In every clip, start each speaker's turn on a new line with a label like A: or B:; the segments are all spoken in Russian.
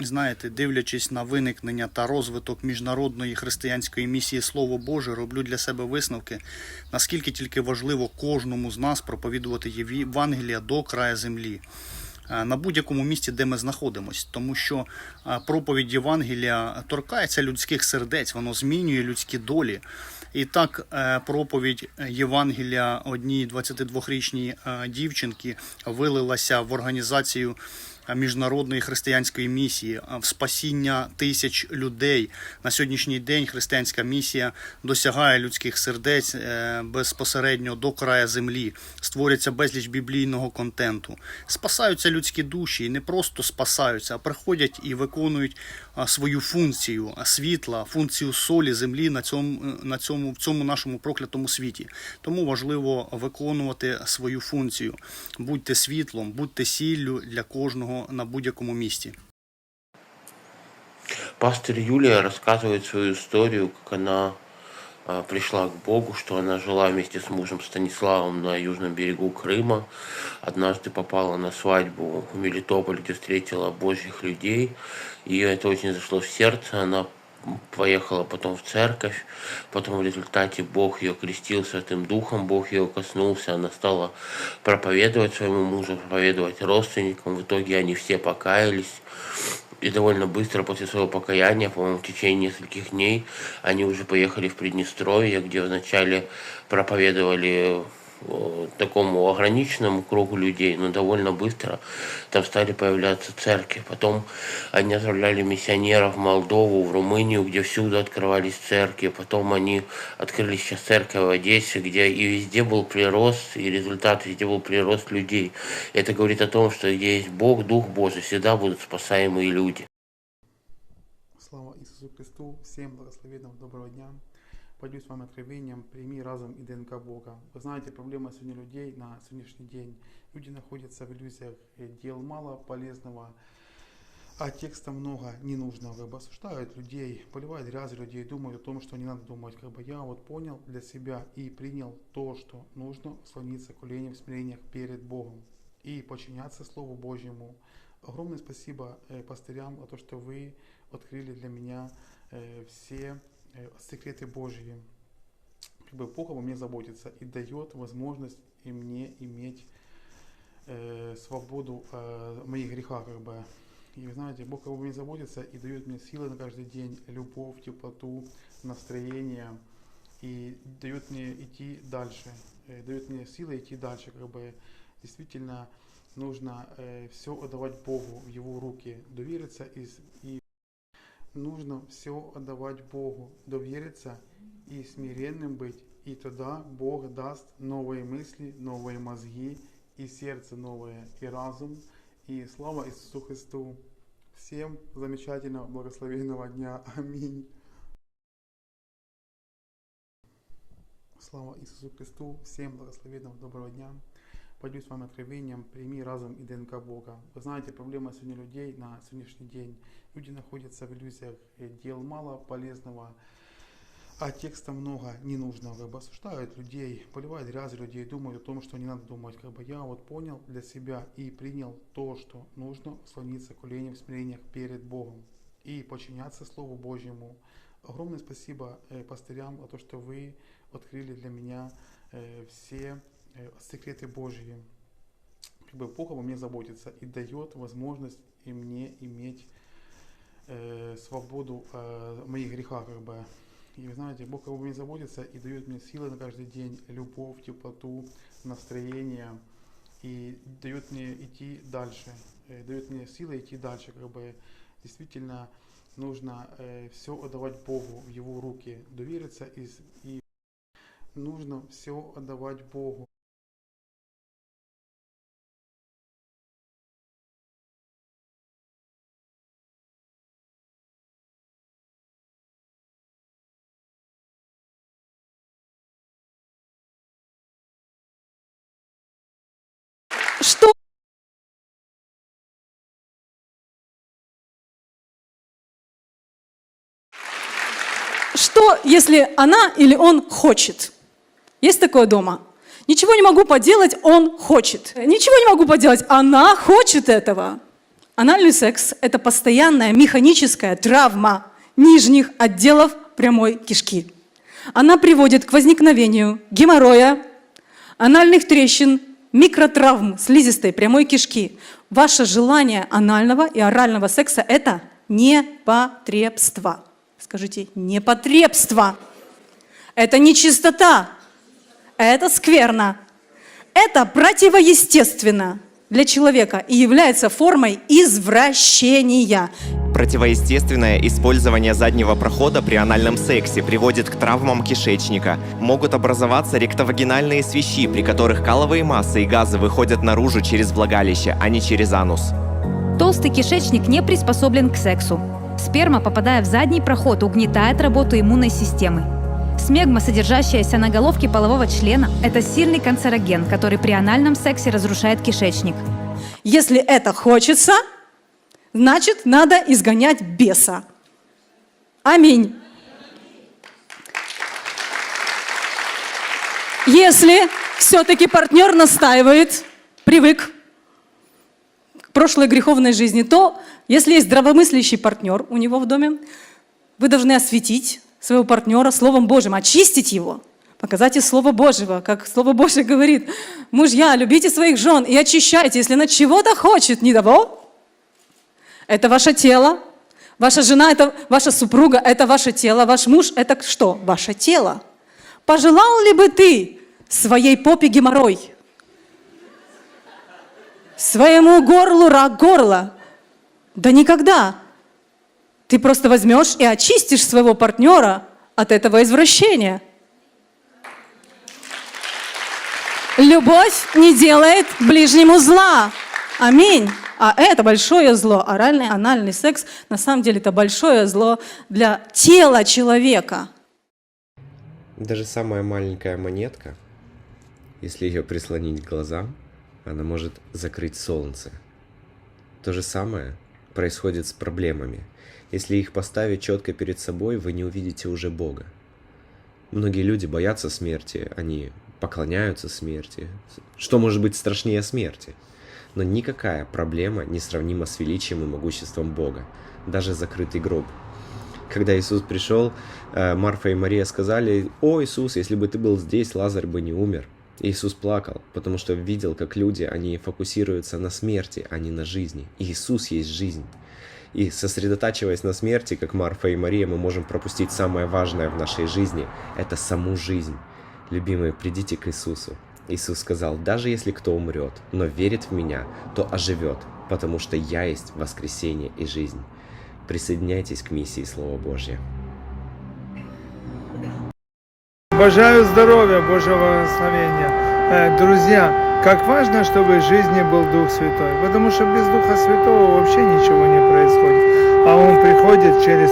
A: Знаєте, дивлячись на виникнення та розвиток міжнародної християнської місії Слово Боже, роблю для себе висновки, наскільки тільки важливо кожному з нас проповідувати Євангелія до краю землі. е, На будь-якому місці, де ми знаходимося, тому що е, проповідь Євангелія торкається людських сердець, воно змінює людські долі. І так, е, проповідь Євангелія одній 22-річній е, дівчинки вилилася в організацію міжнародної християнської місії, в спасіння тисяч людей. На сьогоднішній день християнська місія досягає людських сердець е, безпосередньо до края землі. Створюється безліч біблійного контенту. Спасаються людські душі і не просто спасаються, а приходять і виконують свою функцію світла, функцію солі землі на цьому, е, на цьому в цьому нашому проклятому світі. Тому важливо виконувати свою функцію. Будьте світлом, будьте сіллю для кожного на будь-якому місці.
B: Пастор Юлия рассказывает свою историю, как она пришла к Богу, что она жила вместе с мужем Станиславом на южном берегу Крыма. Однажды попала на свадьбу в Мелитополь, где встретила божьих людей. Ее это очень зашло в сердце. Она поехала потом в церковь. Потом в результате Бог ее крестил Святым Духом, Бог ее коснулся. Она стала проповедовать своему мужу, проповедовать родственникам. В итоге они все покаялись. И довольно быстро после своего покаяния, по-моему, в течение нескольких дней, они уже поехали в Приднестровье, где вначале проповедовали такому ограниченному кругу людей, но довольно быстро там стали появляться церкви. Потом они отправляли миссионеров в Молдову, в Румынию, где всюду открывались церкви. Потом они открыли сейчас церковь в Одессе, где и везде был прирост, и результат везде был прирост людей. Это говорит о том, что где есть Бог, Дух Божий, всегда будут спасаемые люди.
C: Слава Ісусу Христу! Всем благословенного доброго дня! Поделюсь с вами откровением, прими разум и ДНК Бога. Вы знаете, проблема сегодня людей на сегодняшний день. Люди находятся в иллюзиях, э, дел мало полезного, а текста много ненужного. Как людей, поливают грязь людей, думают о том, что не надо думать. Как бы я вот понял для себя и принял то, что нужно склониться колени в смирениях перед Богом и подчиняться Слову Божьему. Огромное спасибо э, пастырям за то, что вы открыли для меня э, все секреты Божьи. Как бы Бог обо мне заботится и дает возможность и мне иметь э, свободу э, моих грехах, как бы. И знаете, Бог обо мне заботится и дает мне силы на каждый день, любовь, теплоту, настроение и дает мне идти дальше, э, дает мне силы идти дальше, как бы действительно нужно все отдавать Богу в Его руки, довериться и, и нужно все отдавать Богу, довериться и смиренным быть, и тогда Бог даст новые мысли, новые мозги, и сердце новое, и разум, и слава Иисусу Христу. Всем замечательного, благословенного дня. Аминь. Слава Иисусу Христу. Всем благословенного, доброго дня. Поделюсь с вами откровением, прими разум и ДНК Бога. Вы знаете, проблема сегодня людей на сегодняшний день. Люди находятся в иллюзиях, э, дел мало полезного, а текста много ненужного. Осуждают людей, поливают грязь людей, думают о том, что не надо думать. Как бы я вот понял для себя и принял то, что нужно склониться колени в смирениях перед Богом и подчиняться Слову Божьему. Огромное спасибо э, пастырям за то, что вы открыли для меня э, все секреты Божьи. Как бы Бог обо мне заботится и дает возможность и мне иметь э, свободу э, моих грехах, как бы. И вы знаете, Бог обо мне заботится и дает мне силы на каждый день, любовь, теплоту, настроение и дает мне идти дальше, э, дает мне силы идти дальше, как бы действительно нужно все отдавать Богу в Его руки, довериться и, и нужно все отдавать Богу.
D: Что, если она или он хочет? Есть такое дома? Ничего не могу поделать, он хочет. Ничего не могу поделать, она хочет этого. Анальный секс – это постоянная механическая травма нижних отделов прямой кишки. Она приводит к возникновению геморроя, анальных трещин, микротравм слизистой прямой кишки. Ваше желание анального и орального секса – это непотребство. Скажите, непотребство. Это не чистота, это скверно. Это противоестественно для человека и является формой извращения.
E: Противоестественное использование заднего прохода при анальном сексе приводит к травмам кишечника. Могут образоваться ректовагинальные свищи, при которых каловые массы и газы выходят наружу через влагалище, а не через анус.
F: Толстый кишечник не приспособлен к сексу. Сперма, попадая в задний проход, угнетает работу иммунной системы. Смегма, содержащаяся на головке полового члена, это сильный канцероген, который при анальном сексе разрушает кишечник.
D: Если это хочется, значит, надо изгонять беса. Аминь. Если все-таки партнер настаивает, привык прошлой греховной жизни, то если есть здравомыслящий партнер у него в доме, вы должны осветить своего партнера Словом Божьим, очистить его, показать из Слова Божьего, как Слово Божье говорит, мужья, любите своих жен и очищайте, если она чего-то хочет, не того. Это ваше тело, ваша жена, это ваша супруга, это ваше тело, ваш муж, это что? Ваше тело. Пожелал ли бы ты своей попе геморрой? Своему горлу рак горла? Да никогда. Ты просто возьмешь и очистишь своего партнера от этого извращения. Любовь не делает ближнему зла. Аминь. А это большое зло. Оральный, анальный секс, на самом деле, это большое зло для тела человека.
G: Даже самая маленькая монетка, если ее прислонить к глазам, она может закрыть солнце. То же самое происходит с проблемами. Если их поставить четко перед собой, вы не увидите уже Бога. Многие люди боятся смерти, они поклоняются смерти. Что может быть страшнее смерти? Но никакая проблема не сравнима с величием и могуществом Бога. Даже закрытый гроб. Когда Иисус пришел, э, Марфа и Мария сказали, «О, Иисус, если бы ты был здесь, Лазарь бы не умер». Иисус плакал, потому что видел, как люди, они фокусируются на смерти, а не на жизни. Иисус есть жизнь. И сосредотачиваясь на смерти, как Марфа и Мария, мы можем пропустить самое важное в нашей жизни – это саму жизнь. Любимые, придите к Иисусу. Иисус сказал, даже если кто умрет, но верит в Меня, то оживет, потому что Я есть воскресение и жизнь. Присоединяйтесь к миссии Слова Божье.
H: Бажаю здоровья, Божьего благословения. Э, Друзья, как важно, чтобы в жизни был Дух Святой, потому что без Духа Святого вообще ничего не происходит. А Он приходит через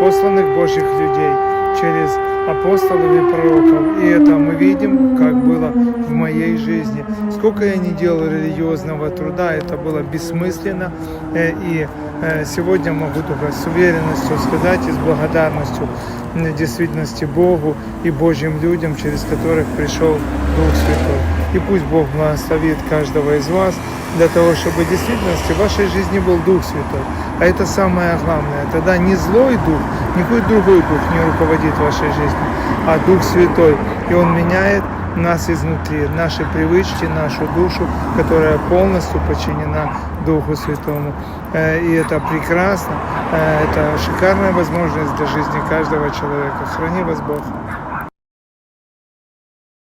H: посланных Божьих людей, через апостолов и пророков. И это мы видим, как было в моей жизни. Сколько я не делал религиозного труда, это было бессмысленно. Э, И э, сегодня могу только с уверенностью сказать и с благодарностью в действительности Богу и Божьим людям, через которых пришел Дух Святой. И пусть Бог благословит каждого из вас для того, чтобы в действительности в вашей жизни был Дух Святой. А это самое главное. Тогда не злой дух, никакой другой дух не руководит вашей жизнью, а Дух Святой. И Он меняет нас изнутри, наши привычки, нашу душу, которая полностью подчинена Духу Святому. Э, И это прекрасно, Э, это шикарная возможность для жизни каждого человека. Храни вас Бог.